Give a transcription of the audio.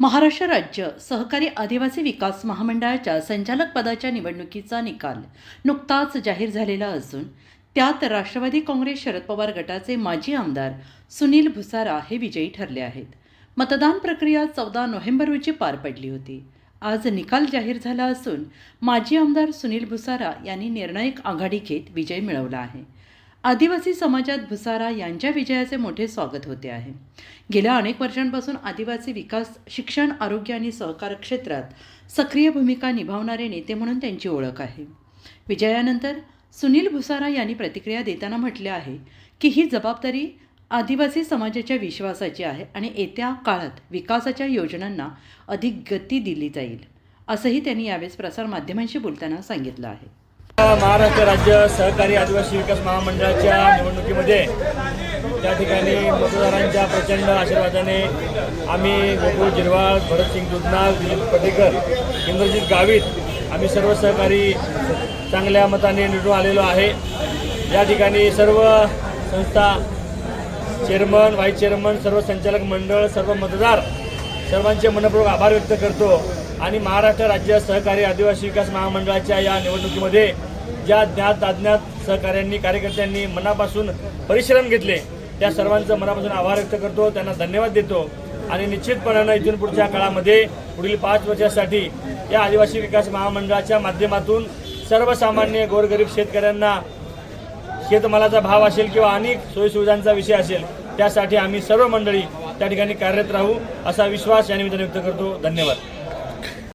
महाराष्ट्र राज्य सहकारी आदिवासी विकास महामंडळाच्या संचालक पदाच्या निवडणुकीचा निकाल नुकताच जाहीर झालेला असून त्यात राष्ट्रवादी काँग्रेस शरद पवार गटाचे माजी आमदार सुनील भुसारा हे विजयी ठरले आहेत. मतदान प्रक्रिया चौदा नोव्हेंबर रोजी पार पडली होती. आज निकाल जाहीर झाला असून माजी आमदार सुनील भुसारा यांनी निर्णायक आघाडी घेत विजय मिळवला आहे. आदिवासी समाजात भुसारा यांच्या विजयाचे मोठे स्वागत होते आहे. गेल्या अनेक वर्षांपासून आदिवासी विकास शिक्षण आरोग्य आणि सहकार क्षेत्रात सक्रिय भूमिका निभावणारे नेते म्हणून त्यांची ओळख आहे. विजयानंतर सुनील भुसारा यांनी प्रतिक्रिया देताना म्हटले आहे की ही जबाबदारी आदिवासी समाजाच्या विश्वासाची आहे आणि येत्या काळात विकासाच्या योजनांना अधिक गती दिली जाईल असंही त्यांनी यावेळेस प्रसारमाध्यमांशी बोलताना सांगितलं आहे. महाराष्ट्र राज्य सहकारी आदिवासी विकास महामंडळाच्या निवडणुकीमध्ये त्या ठिकाणी मतदारांच्या प्रचंड आशीर्वादाने आम्ही गोकुळ जिरवाळ भरतसिंग दुधनाथ दिलीप पटेकर इंद्रजित गावित आम्ही सर्व सहकारी चांगल्या मताने निवडून आलेलो आहे. या ठिकाणी सर्व संस्था चेअरमन व्हाईस चेअरमन सर्व संचालक मंडळ सर्व मतदार सर्वांचे मनपूर्वक आभार व्यक्त करतो आणि महाराष्ट्र राज्य सहकारी आदिवासी विकास महामंडळाच्या या निवडणुकीमध्ये ज्या ज्ञात अज्ञात सहकाऱ्यांनी कार्यकर्त्यांनी मनापासून परिश्रम घेतले त्या सर्वांचं मनापासून आभार व्यक्त करतो त्यांना धन्यवाद देतो. आणि निश्चितपणानं इथून पुढच्या काळामध्ये पुढील पाच वर्षासाठी या आदिवासी विकास महामंडळाच्या माध्यमातून सर्वसामान्य गोरगरीब शेतकऱ्यांना शेतमालाचा भाव असेल किंवा अनेक सोयीसुविधांचा विषय असेल त्यासाठी आम्ही सर्व मंडळी त्या ठिकाणी कार्यरत राहू असा विश्वास या निमित्ताने व्यक्त करतो. धन्यवाद.